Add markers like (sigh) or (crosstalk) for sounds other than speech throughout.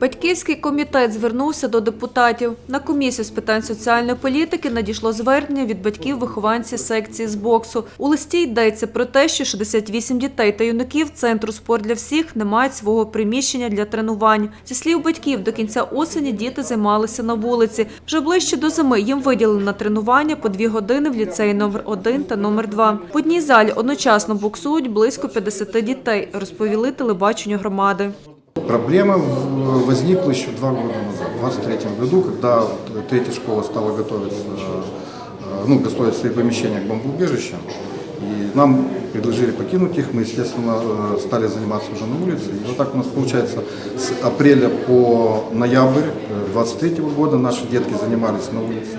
Батьківський комітет звернувся до депутатів. На комісію з питань соціальної політики надійшло звернення від батьків вихованців секції з боксу. У листі йдеться про те, що 68 дітей та юнаків центру спорт для всіх не мають свого приміщення для тренувань. Зі слів батьків, до кінця осені діти займалися на вулиці. Вже ближче до зими їм виділили на тренування по дві години в ліцеї номер 1 та номер 2 В одній залі одночасно боксують близько 50 дітей, розповіли телебаченню громади. Проблема возникла еще два года назад, в 2023 году, когда третья школа стала готовиться, э, ну, готовить свои помещения к бомбоубежищам. И нам предложили покинуть их, мы, естественно, э, стали заниматься уже на улице. И вот так у нас получается с апреля по ноябрь 2023 года наши детки занимались на улице.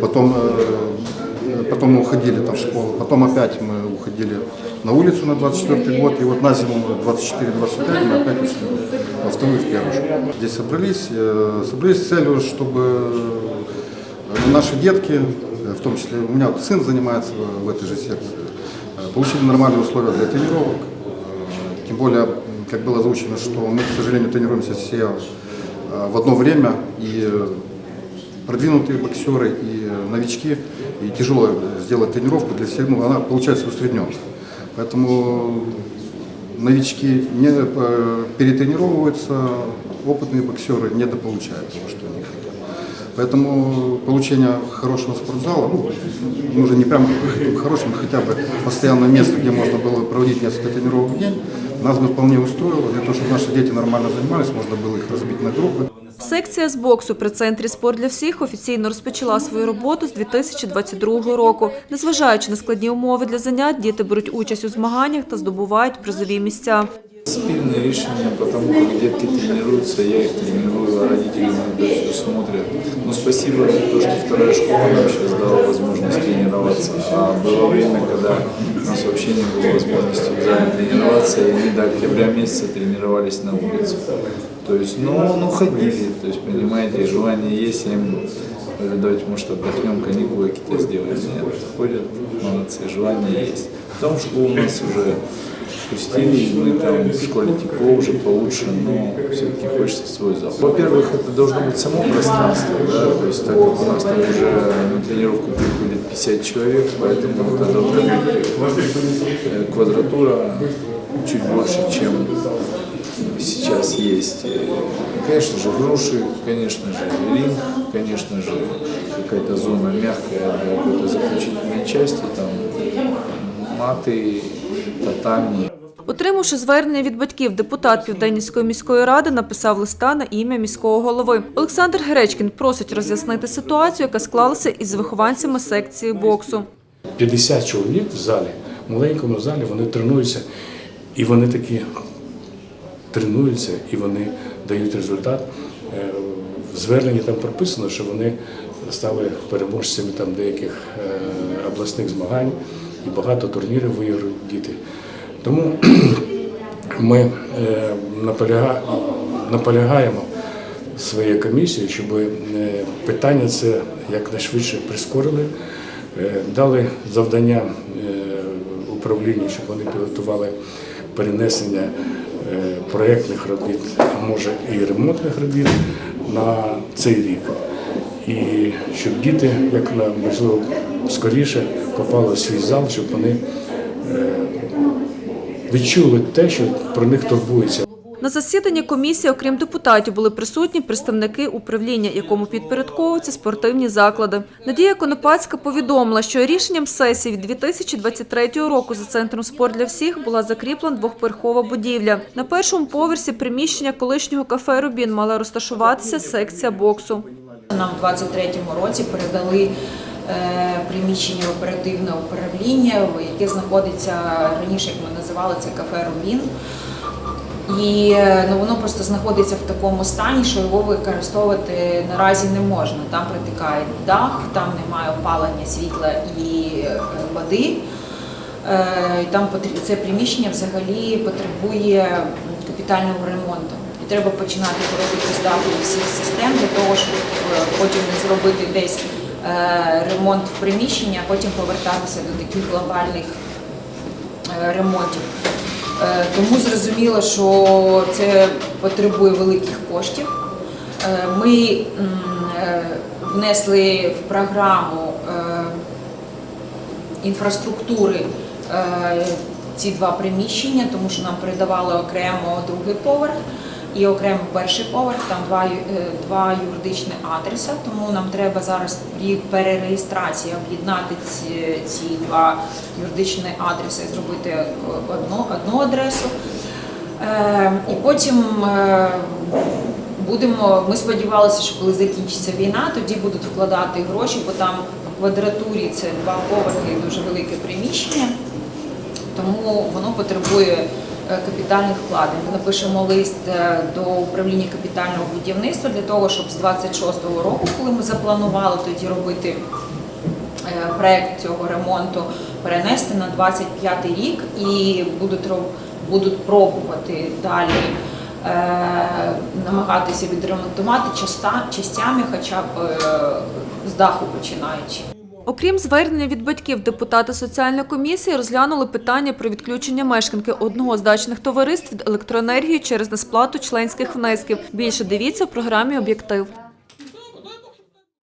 Потом, э, потом мы уходили там в школу, потом опять мы уходили на улицу на 24 год, и вот на зиму 24-25 мы опять ушли первую школу. Здесь собрались, э, собрались с целью, чтобы э, наши детки, э, в том числе у меня сын занимается в этой же секции, получили нормальные условия для тренировок. Тем более, как было озвучено, что мы, к сожалению, тренируемся все в одно время, и продвинутые боксеры и новички, и тяжело сделать тренировку для всех, ну, она получается усредненная. Поэтому новички не э, перетренировываются, опытные боксеры недополучают того, что они хотят. Поэтому получение хорошего спортзала, ну, уже не прям хорошим, хотя бы постоянное место, где можно было проводить несколько тренировок в день, нас бы вполне устроило. Для того, чтобы наши дети нормально занимались, можно было их разбить на группы. Секція з боксу при центрі спорт для всіх офіційно розпочала свою роботу з 2022 року. Незважаючи на складні умови для занять, діти беруть участь у змаганнях та здобувають призові місця. Спільне рішення, потому как детки тренируются, я их тренирую, а родители иногда все смотрят. Но спасибо за то, что вторая школа нам сейчас дала возможность тренироваться. А было время, когда у нас вообще не было возможности в зале тренироваться, и они до октября месяца тренировались на улице. То есть, ну, ну ходили, то есть, понимаете, желание есть, им говорю, давайте, может, отдохнем, каникулы какие-то сделаем. Нет, ходят, молодцы, желание есть. Потом школу у нас уже пустили, мы там в школе тепло уже получше, но все-таки хочется свой зал. Во-первых, это должно быть само пространство, да, то есть так как у нас там уже на тренировку приходит 50 человек, поэтому это должна быть э, квадратура чуть больше, чем сейчас есть. Конечно же, груши, конечно же, ринг, конечно же, какая-то зона мягкая для какой-то заключительной части, там маты, татами. Отримавши звернення від батьків, депутат Південнівської міської ради написав листа на ім'я міського голови. Олександр Гречкін просить роз'яснити ситуацію, яка склалася із вихованцями секції боксу. 50 чоловік в залі, в маленькому залі, вони тренуються, і вони такі тренуються, і вони дають результат. Е, В зверненні там прописано, що вони стали переможцями там деяких е, обласних змагань і багато турнірів виграють діти. Тому (clears throat) ми е, наполягаємо своєю комісією, щоб е, питання це якнайшвидше прискорили, е, дали завдання управлінню, щоб вони підготували перенесення проєктних робіт, а може і ремонтних робіт на цей рік. І щоб діти, як можливо, скоріше попали в свій зал, щоб вони відчули те, що про них турбується. На засіданні комісії, окрім депутатів, були присутні представники управління, якому підпорядковуються спортивні заклади. Надія Конопацька повідомила, що рішенням сесії від 2023 року за центром спорт для всіх була закріплена двохповерхова будівля. На першому поверсі приміщення колишнього кафе Рубін мала розташуватися секція боксу. Нам в 23-му році передали приміщення оперативного управління, яке знаходиться раніше, як ми називали це кафе Рубін. І е, ну, воно просто знаходиться в такому стані, що його використовувати наразі не можна. Там протикає дах, там немає опалення світла і е, води. Е, і Там це приміщення взагалі потребує капітального ремонту. І треба починати робити з даху всіх систем для того, щоб е, потім не зробити десь е, ремонт в приміщенні, а потім повертатися до таких глобальних е, ремонтів. Е, Тому зрозуміло, що це потребує великих коштів. Е, Ми е, внесли в програму е, інфраструктури е, ці два приміщення, тому що нам передавали окремо другий поверх і окремо перший поверх, там два, е, два юридичні адреса, тому нам треба зараз при перереєстрації об'єднати ці, ці два юридичні адреси зробити е, одну, одну адресу. Е, І потім будемо. Ми сподівалися, що коли закінчиться війна, тоді будуть вкладати гроші, бо там в квадратурі це два поверхи дуже велике приміщення. Тому воно потребує капітальних вкладень. Напишемо лист е, до управління капітального будівництва для того, щоб з 26-го року, коли ми запланували тоді робити е, проект цього ремонту, перенести на 25 рік і будуть будуть пробувати далі. е, Намагатися відремонтувати частями, хоча б е, з даху починаючи. Окрім звернення від батьків, депутати соціальної комісії розглянули питання про відключення мешканки одного з дачних товариств від електроенергії через несплату членських внесків. Більше дивіться в програмі Об'єктив.